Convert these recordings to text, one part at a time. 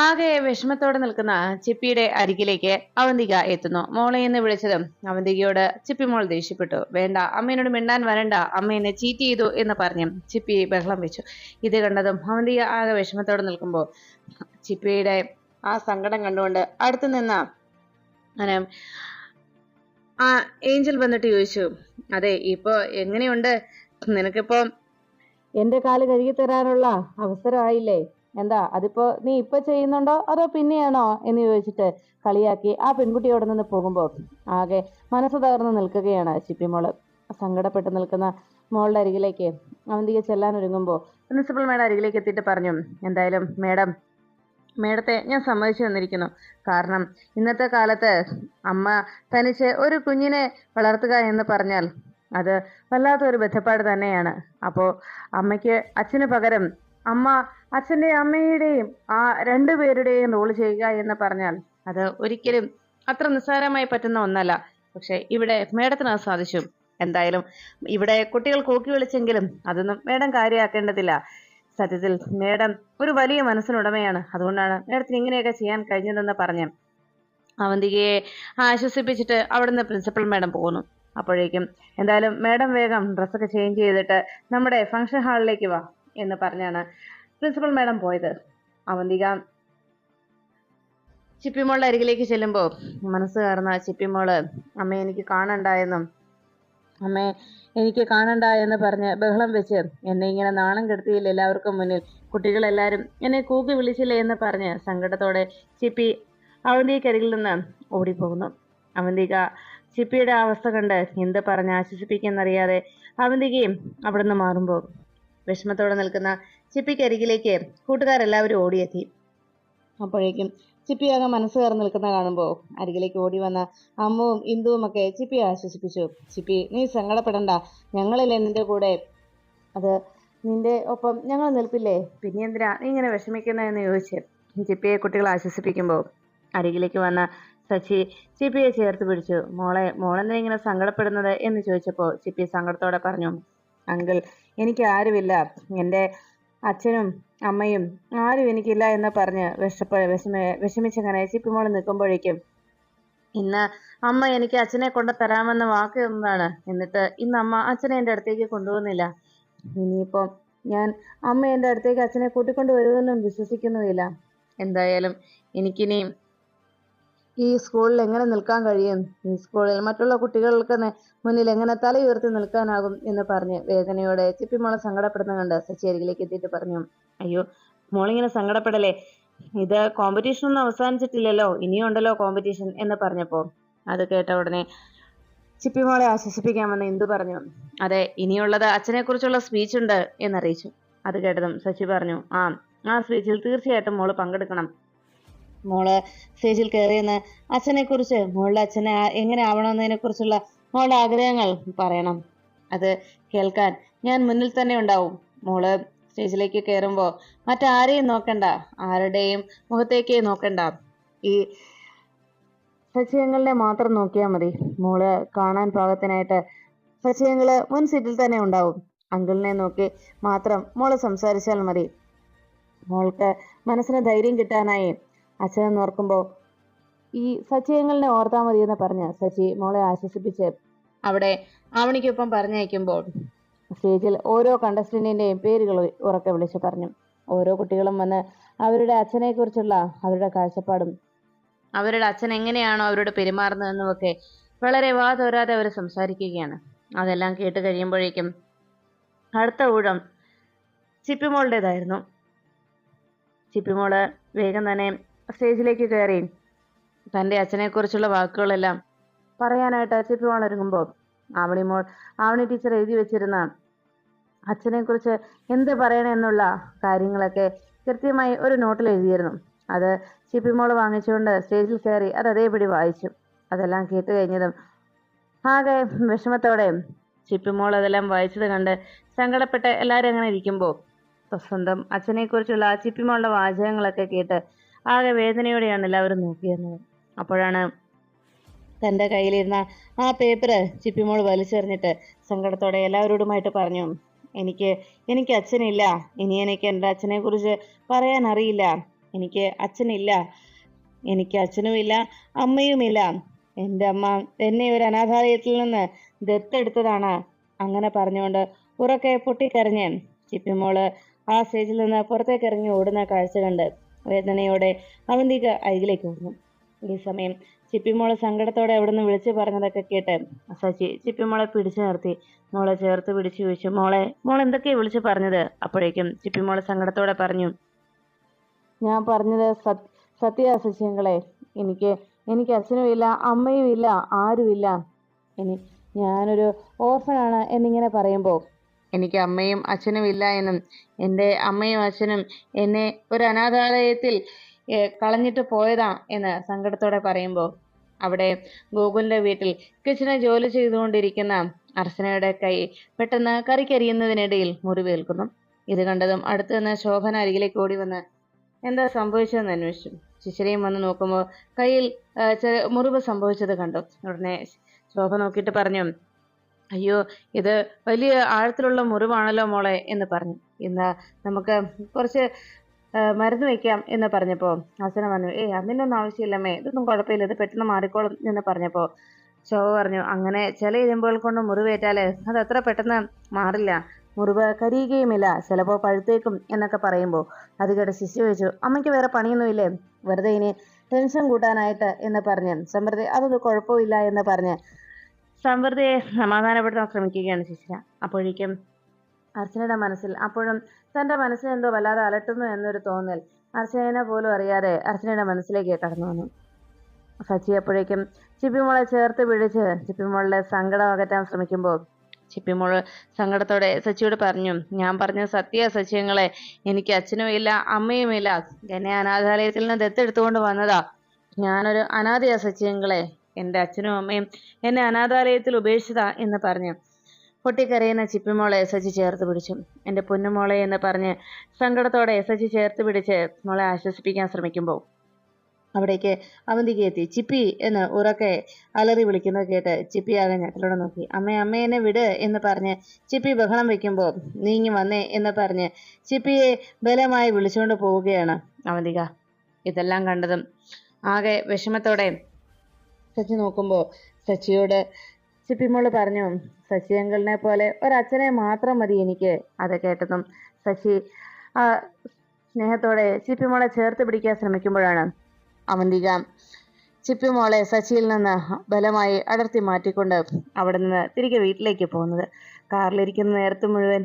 ആകെ വിഷമത്തോടെ നിൽക്കുന്ന ചിപ്പിയുടെ അരികിലേക്ക് അവന്തിക എത്തുന്നു. മോളെ എന്ന് വിളിച്ചതും അവന്തികയോട് ചിപ്പി മോൾ ദേഷ്യപ്പെട്ടു. വേണ്ട അമ്മേനോട് മിണ്ടാൻ വരണ്ട. അമ്മ എന്നെ ചീറ്റ് ചെയ്തു എന്ന് പറഞ്ഞു ചിപ്പി ബഹളം വെച്ചു. ഇത് കണ്ടതും അവന്തിക ആകെ വിഷമത്തോടെ നിൽക്കുമ്പോൾ ചിപ്പിയുടെ ആ സങ്കടം കണ്ടുകൊണ്ട് അടുത്ത് നിന്ന അങ്ങനെ ആ ഏഞ്ചൽ വന്നിട്ട് ചോദിച്ചു അതെ ഇപ്പോ എങ്ങനെയുണ്ട്? നിനക്കിപ്പോ എന്റെ കാൽ കഴുകി തരാനുള്ള അവസരമായില്ലേ? എന്താ? അതിപ്പോ നീ ഇപ്പൊ ചെയ്യുന്നുണ്ടോ? അതോ പിന്നെയാണോ? എന്ന് ചോദിച്ചിട്ട് കളിയാക്കി ആ പെൺകുട്ടി അവിടെ നിന്ന് പോകുമ്പോൾ ആകെ മനസ്സ് തകർന്ന് നിൽക്കുകയാണ് ചിപ്പിമോൾ സങ്കടപ്പെട്ട് നിൽക്കുന്ന മോളുടെ അരികിലേക്ക് അവന്തിക ചെല്ലാൻ ഒരുങ്ങുമ്പോൾ പ്രിൻസിപ്പൽ മേഡം അരികിലേക്ക് എത്തിയിട്ട് പറഞ്ഞു എന്തായാലും മേഡം മേഡത്തെ ഞാൻ സമ്മതിച്ചു തന്നിരിക്കുന്നു. കാരണം ഇന്നത്തെ കാലത്ത് അമ്മ തനിച്ച് ഒരു കുഞ്ഞിനെ വളർത്തുക എന്ന് പറഞ്ഞാൽ അത് വല്ലാത്തൊരു ബന്ധപ്പാട് തന്നെയാണ്. അപ്പോൾ അമ്മയ്ക്ക് അച്ഛന് പകരം അമ്മ അച്ഛന്റെ അമ്മയുടെയും ആ രണ്ടുപേരുടെയും റോൾ ചെയ്യുക എന്ന് പറഞ്ഞാൽ അത് ഒരിക്കലും അത്ര നിസ്സാരമായി പറ്റുന്ന ഒന്നല്ല. പക്ഷെ ഇവിടെ മേഡത്തിന് അത് സാധിച്ചു. എന്തായാലും ഇവിടെ കുട്ടികൾ കൂക്കി വിളിച്ചെങ്കിലും അതൊന്നും മേഡം കാര്യമാക്കേണ്ടതില്ല സത്യത്തിൽ മേഡം ഒരു വലിയ മനസ്സിനുടമയാണ്. അതുകൊണ്ടാണ് മേഡത്തിന് ഇങ്ങനെയൊക്കെ ചെയ്യാൻ കഴിഞ്ഞതെന്ന് പറഞ്ഞു അവന്തികയെ ആശ്വസിപ്പിച്ചിട്ട് അവിടുന്ന് പ്രിൻസിപ്പൽ മേഡം പോകുന്നു അപ്പോഴേക്കും എന്തായാലും മേഡം വേഗം ഡ്രസ്സൊക്കെ ചേഞ്ച് ചെയ്തിട്ട് നമ്മുടെ ഫംഗ്ഷൻ ഹാളിലേക്ക് വാ. എന്ന് പറഞ്ഞാണ് പ്രിൻസിപ്പൽ മാഡം പോയത്. അവന്തിക ചിപ്പിമോളുടെ അരികിലേക്ക് ചെല്ലുമ്പോൾ മനസ്സ് കയറുന്ന ചിപ്പിമോൾ അമ്മ എനിക്ക് കാണണ്ട എന്നും അമ്മേ എനിക്ക് കാണണ്ട എന്ന് പറഞ്ഞ് ബഹളം വെച്ച് എന്നെ ഇങ്ങനെ നാണം കെടുത്തിയില്ല എല്ലാവർക്കും മുന്നിൽ. കുട്ടികളെല്ലാവരും എന്നെ കൂക്കി വിളിച്ചില്ല എന്ന് പറഞ്ഞ് സങ്കടത്തോടെ ചിപ്പി അവന്തിക്കരികിൽ നിന്ന് ഓടിപ്പോകുന്നു. അവന്തിക ചിപ്പിയുടെ അവസ്ഥ കണ്ട് എന്ത് പറഞ്ഞ് ആശ്വസിപ്പിക്കുന്നറിയാതെ അവന്തികയും അവിടുന്ന് മാറുമ്പോൾ വിഷമത്തോടെ നിൽക്കുന്ന ചിപ്പിക്കരികിലേക്ക് കൂട്ടുകാരെല്ലാവരും ഓടിയെത്തി. അപ്പോഴേക്കും ചിപ്പിയാകെ മനസ്സ് കയറി നിൽക്കുന്ന കാണുമ്പോൾ അരികിലേക്ക് ഓടി വന്ന അമ്മുവും ഇന്ദുവും ഒക്കെ ചിപ്പിയെ ആശ്വസിപ്പിച്ചു. ചിപ്പി നീ സങ്കടപ്പെടണ്ട. ഞങ്ങളില്ലേ നിന്റെ കൂടെ? അത് നിന്റെ ഒപ്പം ഞങ്ങൾ നിൽപ്പില്ലേ? പിന്നെ എന്തിനാ നീ ഇങ്ങനെ വിഷമിക്കുന്നതെന്ന് ചോദിച്ച് ചിപ്പിയെ കുട്ടികൾ ആശ്വസിപ്പിക്കുമ്പോൾ അരികിലേക്ക് വന്ന സച്ചി ചിപ്പിയെ ചേർത്ത് പിടിച്ചു. മോളെ മോളെന്താ ഇങ്ങനെ സങ്കടപ്പെടുന്നത്? എന്ന് ചോദിച്ചപ്പോൾ ചിപ്പി സങ്കടത്തോടെ പറഞ്ഞു അങ്കിൾ എനിക്ക് ആരുമില്ല എന്റെ അച്ഛനും അമ്മയും ആരും എനിക്കില്ല എന്ന് പറഞ്ഞ് വിഷപ്പ വിഷമ വിഷമിച്ചങ്ങനെ ചിപ്പിമോൾ നിൽക്കുമ്പോഴേക്കും ഇന്ന് അമ്മ എനിക്ക് അച്ഛനെ കൊണ്ട് തരാമെന്ന് വാക്ക് തന്നതാണ് എന്നിട്ട് ഇന്ന് അമ്മ അച്ഛനെ എന്റെ അടുത്തേക്ക് കൊണ്ടുപോകുന്നില്ല. ഇനിയിപ്പോൾ ഞാൻ അമ്മ എന്റെ അടുത്തേക്ക് അച്ഛനെ കൂട്ടിക്കൊണ്ടു വരുമെന്നും വിശ്വസിക്കുന്നുമില്ല. എന്തായാലും എനിക്കിനി ഈ സ്കൂളിൽ എങ്ങനെ നിൽക്കാൻ കഴിയും? ഈ സ്കൂളിൽ മറ്റുള്ള കുട്ടികൾക്ക് മുന്നിൽ എങ്ങനെ തല ഉയർത്തി നിൽക്കാനാകും എന്ന് പറഞ്ഞ് വേദനയോടെ ചിപ്പിമോളെ സങ്കടപ്പെടുന്ന കണ്ട് സച്ചി അരികിലേക്ക് എത്തിയിട്ട് പറഞ്ഞു അയ്യോ മോളിങ്ങനെ സങ്കടപ്പെടലേ ഇത് കോമ്പറ്റീഷൻ ഒന്നും അവസാനിച്ചിട്ടില്ലല്ലോ. ഇനിയുണ്ടല്ലോ കോമ്പറ്റീഷൻ എന്ന് പറഞ്ഞപ്പോൾ അത് കേട്ട ഉടനെ ചിപ്പിമോളെ ആശ്വസിപ്പിക്കാമെന്ന് ഇന്ദു പറഞ്ഞു അതെ ഇനിയുള്ളത് അച്ഛനെ കുറിച്ചുള്ള സ്പീച്ച് ഉണ്ട് എന്നറിയിച്ചു. അത് കേട്ടതും ശശി പറഞ്ഞു ആ ആ സ്പീച്ചിൽ തീർച്ചയായിട്ടും മോൾ പങ്കെടുക്കണം. മോൾ സ്റ്റേജിൽ കയറിയെന്ന് അച്ഛനെ കുറിച്ച് മോളുടെ അച്ഛനെ എങ്ങനെ ആവണമെന്നതിനെ കുറിച്ചുള്ള മോളുടെ ആഗ്രഹങ്ങൾ പറയണം. അത് കേൾക്കാൻ ഞാൻ മുന്നിൽ തന്നെ ഉണ്ടാവും. മോൾ സ്റ്റേജിലേക്ക് കയറുമ്പോൾ മറ്റാരെയും നോക്കണ്ട ആരുടെയും മുഖത്തേക്ക് നോക്കണ്ട. ഈ സച്ചിയങ്ങളുടെ മാത്രം നോക്കിയാൽ മതി. മോൾ കാണാൻ പാകത്തിനായിട്ട് സച്ചിയങ്ങൾ മുൻ സീറ്റിൽ തന്നെ ഉണ്ടാവും. അങ്കിളിനെ നോക്കി മാത്രം മോൾ സംസാരിച്ചാൽ മതി. മോൾക്ക് മനസ്സിന് ധൈര്യം കിട്ടാനായി അച്ഛനെന്ന് ഓർക്കുമ്പോൾ ഈ സച്ചിയങ്ങളിനെ ഓർത്താൽ എന്ന് പറഞ്ഞ് സച്ചി മോളെ ആശ്വസിപ്പിച്ച് അവിടെ അവണിക്കൊപ്പം പറഞ്ഞയക്കുമ്പോൾ സ്റ്റേജിൽ ഓരോ കണ്ടസ്റ്റന്റിന്റെയും പേരുകൾ ഉറക്കെ വിളിച്ചു പറഞ്ഞു. ഓരോ കുട്ടികളും വന്ന് അവരുടെ അച്ഛനെ കുറിച്ചുള്ള അവരുടെ കാഴ്ചപ്പാടും അവരുടെ അച്ഛൻ എങ്ങനെയാണോ അവരോട് പെരുമാറുന്നതെന്നുമൊക്കെ വളരെ വാതോരാതെ അവർ സംസാരിക്കുകയാണ്. അതെല്ലാം കേട്ട് കഴിയുമ്പോഴേക്കും അടുത്ത ഊഴം ചിപ്പിമോളുടേതായിരുന്നു. ചിപ്പിമോൾ വേഗം തന്നെ സ്റ്റേജിലേക്ക് കയറി തന്റെ അച്ഛനെക്കുറിച്ചുള്ള വാക്കുകളെല്ലാം പറയാനായിട്ട് അച്ചപ്പി വളരുമ്പോൾ ആവണി മോൾ ആവണി ടീച്ചർ എഴുതി വെച്ചിരുന്ന അച്ഛനെക്കുറിച്ച് എന്ത് പറയണമെന്നുള്ള കാര്യങ്ങളൊക്കെ കൃത്യമായി ഒരു നോട്ടിൽ എഴുതിയിരുന്നു. അത് ചിപ്പിമോൾ വാങ്ങിച്ചുകൊണ്ട് സ്റ്റേജിൽ കയറി അത് അതേപടി വായിച്ചു. അതെല്ലാം കേട്ട് കഴിഞ്ഞതും ആകെ വിഷമത്തോടെ ചിപ്പിമോൾ അതെല്ലാം വായിച്ചത് കണ്ട് സങ്കടപ്പെട്ട് എല്ലാവരും അങ്ങനെ ഇരിക്കുമ്പോൾ സ്വന്തം അച്ഛനെക്കുറിച്ചുള്ള ആ ചിപ്പിമോളുടെ വാചകങ്ങളൊക്കെ കേട്ട് ആകെ വേദനയോടെയാണ് എല്ലാവരും നോക്കിയിരുന്നത്. അപ്പോഴാണ് തന്റെ കയ്യിലിരുന്ന ആ പേപ്പർ ചിപ്പിമോൾ വലിച്ചെറിഞ്ഞിട്ട് സങ്കടത്തോടെ എല്ലാവരോടുമായിട്ട് പറഞ്ഞു എനിക്ക് എനിക്ക് അച്ഛനില്ല. ഇനി എനിക്ക് എന്റെ അച്ഛനെക്കുറിച്ച് പറയാൻ അറിയില്ല എനിക്ക് അച്ഛനില്ല. എനിക്ക് അച്ഛനുമില്ല അമ്മയുമില്ല. എന്റെ അമ്മ എന്നെ ഒരു അനാഥാലയത്തിൽ നിന്ന് ദത്തെടുത്തതാണ്. അങ്ങനെ പറഞ്ഞുകൊണ്ട് ഉറക്കെ പൊട്ടിക്കരഞ്ഞ് ചിപ്പിമോൾ ആ സ്റ്റേജിൽ നിന്ന് പുറത്തേക്ക് ഇറങ്ങി ഓടുന്ന കാഴ്ച കണ്ട് വേദനയോടെ അവന്തിക അരികിലേക്ക് വന്നു. ഈ സമയം ചിപ്പിമോളെ സങ്കടത്തോടെ അവിടുന്ന് വിളിച്ചു പറഞ്ഞതൊക്കെ കേട്ട് സച്ചി ചിപ്പിമോളെ പിടിച്ചു നിർത്തി. മോളെ ചേർത്ത് പിടിച്ചു ചോദിച്ചു മോളെ മോൾ എന്തൊക്കെയാ വിളിച്ചു പറഞ്ഞത്? അപ്പോഴേക്കും ചിപ്പിമോളെ സങ്കടത്തോടെ പറഞ്ഞു ഞാൻ പറഞ്ഞത് സത് സത്യ ശശിയങ്ങളെ എനിക്ക് എനിക്ക് അച്ഛനും ഇല്ല അമ്മയും ഇല്ല ആരുമില്ല. ഇനി ഞാനൊരു ഓർഫനാണ് എന്നിങ്ങനെ പറയുമ്പോൾ എനിക്ക് അമ്മയും അച്ഛനും ഇല്ല എന്നും. എന്റെ അമ്മയും അച്ഛനും എന്നെ ഒരു അനാഥാലയത്തിൽ കളഞ്ഞിട്ട് പോയതാ എന്ന് സങ്കടത്തോടെ പറയുമ്പോൾ അവിടെ ഗോകുലിന്റെ വീട്ടിൽ കിച്ചണിൽ ജോലി ചെയ്തുകൊണ്ടിരിക്കുന്ന അർച്ചനയുടെ കൈ പെട്ടെന്ന് കറിക്കരിയുന്നതിനിടയിൽ മുറിവേൽക്കുന്നു. ഇത് കണ്ടതും അടുത്തു നിന്ന് ശോഭന അരികിലേക്ക് ഓടി വന്ന് എന്താ സംഭവിച്ചതെന്ന് അന്വേഷിച്ചു. ശിശിരയും വന്ന് നോക്കുമ്പോൾ കയ്യിൽ മുറിവ് സംഭവിച്ചത് കണ്ടു. ഉടനെ ശോഭ നോക്കിയിട്ട് പറഞ്ഞു അയ്യോ ഇത് വലിയ ആഴത്തിലുള്ള മുറിവാണല്ലോ മോളെ എന്ന് പറഞ്ഞു. ഇന്ന് നമുക്ക് കുറച്ച് മരുന്ന് വെക്കാം എന്ന് പറഞ്ഞപ്പോൾ അച്ഛന പറഞ്ഞു ഏയ് അതിനൊന്നും ആവശ്യമില്ലമ്മേ ഇതൊന്നും കുഴപ്പമില്ല ഇത് പെട്ടെന്ന് മാറിക്കോളും എന്ന് പറഞ്ഞപ്പോൾ ശോഭ പറഞ്ഞു അങ്ങനെ ചില ഇരുമ്പുകൾ കൊണ്ട് മുറിവേറ്റാൽ അത് അത്ര പെട്ടെന്ന് മാറില്ല മുറിവ് കരിയുകയുമില്ല ചിലപ്പോൾ പഴുത്തേക്കും എന്നൊക്കെ പറയുമ്പോൾ അത് കേട്ട് ശിശു ചോദിച്ചു അമ്മയ്ക്ക് വേറെ പണിയൊന്നുമില്ലേ വെറുതെ ഇനി ടെൻഷൻ കൂട്ടാനായിട്ട് എന്ന് പറഞ്ഞു സമൃദ്ധി അതൊന്നും കുഴപ്പമില്ല എന്ന് പറഞ്ഞ് സമൃദ്ധിയെ സമാധാനപ്പെടുത്താൻ ശ്രമിക്കുകയാണ് ശിശിര. അപ്പോഴേക്കും അർച്ചനയുടെ മനസ്സിൽ അപ്പോഴും തന്റെ മനസ്സിൽ എന്തോ വല്ലാതെ അലട്ടുന്നു എന്നൊരു തോന്നൽ അർച്ചനെ പോലും അറിയാതെ അർച്ചനയുടെ മനസ്സിലേക്ക് കടന്നു വന്നു. സച്ചി അപ്പോഴേക്കും ചിപ്പിമോളെ ചേർത്ത് പിടിച്ച് ചിപ്പിമോളുടെ സങ്കടം അകറ്റാൻ ശ്രമിക്കുമ്പോൾ ചിപ്പിമോൾ സങ്കടത്തോടെ സച്ചിയോട് പറഞ്ഞു ഞാൻ പറഞ്ഞ സത്യ സച്ചിയങ്ങളെ എനിക്ക് അച്ഛനും ഇല്ല അമ്മയും ഇല്ല. എന്നെ അനാഥാലയത്തിൽ നിന്ന് ദത്തെടുത്തുകൊണ്ട് വന്നതാ. ഞാനൊരു അനാഥയാ സച്ചിയങ്ങളെ. എന്റെ അച്ഛനും അമ്മയും എന്നെ അനാഥാലയത്തിൽ ഉപേക്ഷിച്ചതാ എന്ന് പറഞ്ഞു. പൊട്ടിക്കരയുന്ന ചിപ്പിമോളെ സച്ചി ചേർത്ത് പിടിച്ചു. എന്റെ പൊന്നുമോളെ എന്ന് പറഞ്ഞ് സങ്കടത്തോടെ സച്ചി ചേർത്ത് പിടിച്ച് മോളെ ആശ്വസിപ്പിക്കാൻ ശ്രമിക്കുമ്പോൾ അവിടേക്ക് അവന്തിക്ക് എത്തി. ചിപ്പി എന്ന് ഉറക്കെ അലറി വിളിക്കുന്നത് കേട്ട് ചിപ്പി ആകെ ഞെട്ടലോടെ നോക്കി. അമ്മ അമ്മ എന്നെ വിട് എന്ന് പറഞ്ഞ് ചിപ്പി ബഹളം വെക്കുമ്പോൾ നീങ്ങി വന്നേ എന്ന് പറഞ്ഞ് ചിപ്പിയെ ബലമായി വിളിച്ചുകൊണ്ട് പോവുകയാണ് അവന്തിക. ഇതെല്ലാം കണ്ടതും ആകെ വിഷമത്തോടെ സച്ചി നോക്കുമ്പോൾ സച്ചിയോട് ചിപ്പിമോൾ പറഞ്ഞു സച്ചി അങ്കിളിനെ പോലെ ഒരച്ഛനെ മാത്രം മതി എനിക്ക് അത് കേട്ടതും സച്ചി ആ സ്നേഹത്തോടെ ചിപ്പിമോളെ ചേർത്ത് പിടിക്കാൻ ശ്രമിക്കുമ്പോഴാണ് അവന്തിക ചിപ്പിമോളെ സച്ചിയിൽ നിന്ന് ബലമായി അടർത്തി മാറ്റിക്കൊണ്ട് അവിടെ നിന്ന് തിരികെ വീട്ടിലേക്ക് പോകുന്നത്. കാറിലിരിക്കുന്ന നേരത്ത് മുഴുവൻ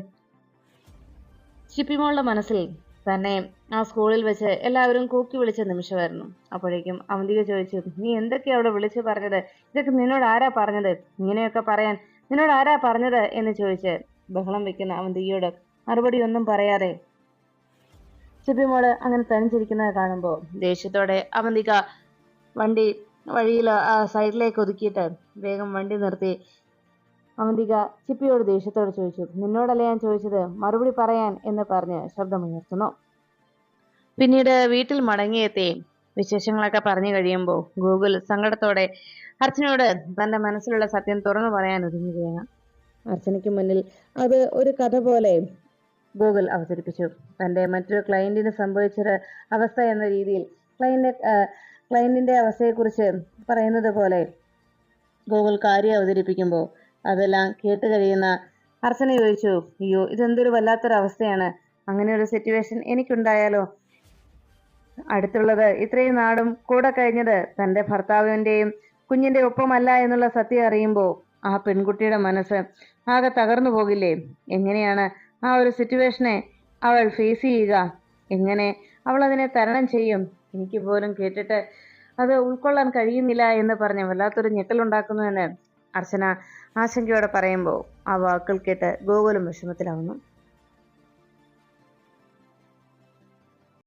ചിപ്പിമോളുടെ മനസ്സിൽ തന്നെ ആ സ്കൂളിൽ വെച്ച് എല്ലാവരും കൂക്കി വിളിച്ച നിമിഷമായിരുന്നു. അപ്പോഴേക്കും അവന്തിക ചോദിച്ചു നീ എന്തൊക്കെയാ അവിടെ വിളിച്ചു പറഞ്ഞത്? ഇതൊക്കെ നിന്നോട് ആരാ പറഞ്ഞത്? ഇങ്ങനെയൊക്കെ പറയാൻ നിന്നോട് ആരാ പറഞ്ഞത്? എന്ന് ചോദിച്ച് ബഹളം വെക്കുന്ന അവന്തികയോട് മറുപടി ഒന്നും പറയാതെ ചിപ്പിമോൾ അങ്ങനെ തനിച്ചിരിക്കുന്നത് കാണുമ്പോൾ ദേഷ്യത്തോടെ അവന്തിക വണ്ടി വഴിയിൽ ആ സൈഡിലേക്ക് ഒതുക്കിയിട്ട് വേഗം വണ്ടി നിർത്തി അവന്തിക ചിപ്പിയോട് ദേഷ്യത്തോടെ ചോദിച്ചു നിന്നോടല്ലേ ഞാൻ ചോദിച്ചത്? മറുപടി പറയാൻ എന്ന് പറഞ്ഞ് ശബ്ദമുയർത്തുന്നു. പിന്നീട് വീട്ടിൽ മടങ്ങിയെത്തി. വിശേഷങ്ങളൊക്കെ പറഞ്ഞു കഴിയുമ്പോൾ ഗൂഗിൾ സങ്കടത്തോടെ അർച്ചനയോട് തന്റെ മനസ്സിലുള്ള സത്യം തുറന്നു പറയാൻ ഒരുങ്ങുകയാണ്. അർച്ചനയ്ക്ക് മുന്നിൽ അത് ഒരു കഥ പോലെ ഗൂഗിൾ അവതരിപ്പിച്ചു. തന്റെ മറ്റൊരു ക്ലയന്റിന് സംഭവിച്ചൊരു അവസ്ഥ എന്ന രീതിയിൽ ക്ലയന്റ് ക്ലയന്റിന്റെ അവസ്ഥയെക്കുറിച്ച് പറയുന്നത് പോലെ ഗൂഗിൾ കാര്യം അവതരിപ്പിക്കുമ്പോൾ അതെല്ലാം കേട്ട് കഴിയുന്ന അർച്ചന ചോദിച്ചു അയ്യോ ഇതെന്തൊരു വല്ലാത്തൊരവസ്ഥയാണ്. അങ്ങനെ ഒരു സിറ്റുവേഷൻ എനിക്കുണ്ടായാലോ? അടുത്തുള്ളത് ഇത്രയും നാടും കൂടെ കഴിഞ്ഞത് തന്റെ ഭർത്താവിന്റെയും കുഞ്ഞിന്റെ ഒപ്പമല്ല എന്നുള്ള സത്യം അറിയുമ്പോൾ ആ പെൺകുട്ടിയുടെ മനസ്സ് ആകെ തകർന്നു പോകില്ലേ? എങ്ങനെയാണ് ആ ഒരു സിറ്റുവേഷനെ അവൾ ഫേസ് ചെയ്യുക? എങ്ങനെ അവൾ അതിനെ തരണം ചെയ്യും? എനിക്ക് പോലും കേട്ടിട്ട് അത് ഉൾക്കൊള്ളാൻ കഴിയുന്നില്ല എന്ന് പറഞ്ഞ് വല്ലാത്തൊരു ഞെട്ടലുണ്ടാക്കുന്നുവെന്ന് അർച്ചന ആശങ്കയോടെ പറയുമ്പോൾ ആ വാക്കുകൾ കേട്ട് ഗോകുലം വിഷമത്തിലാവുന്നു.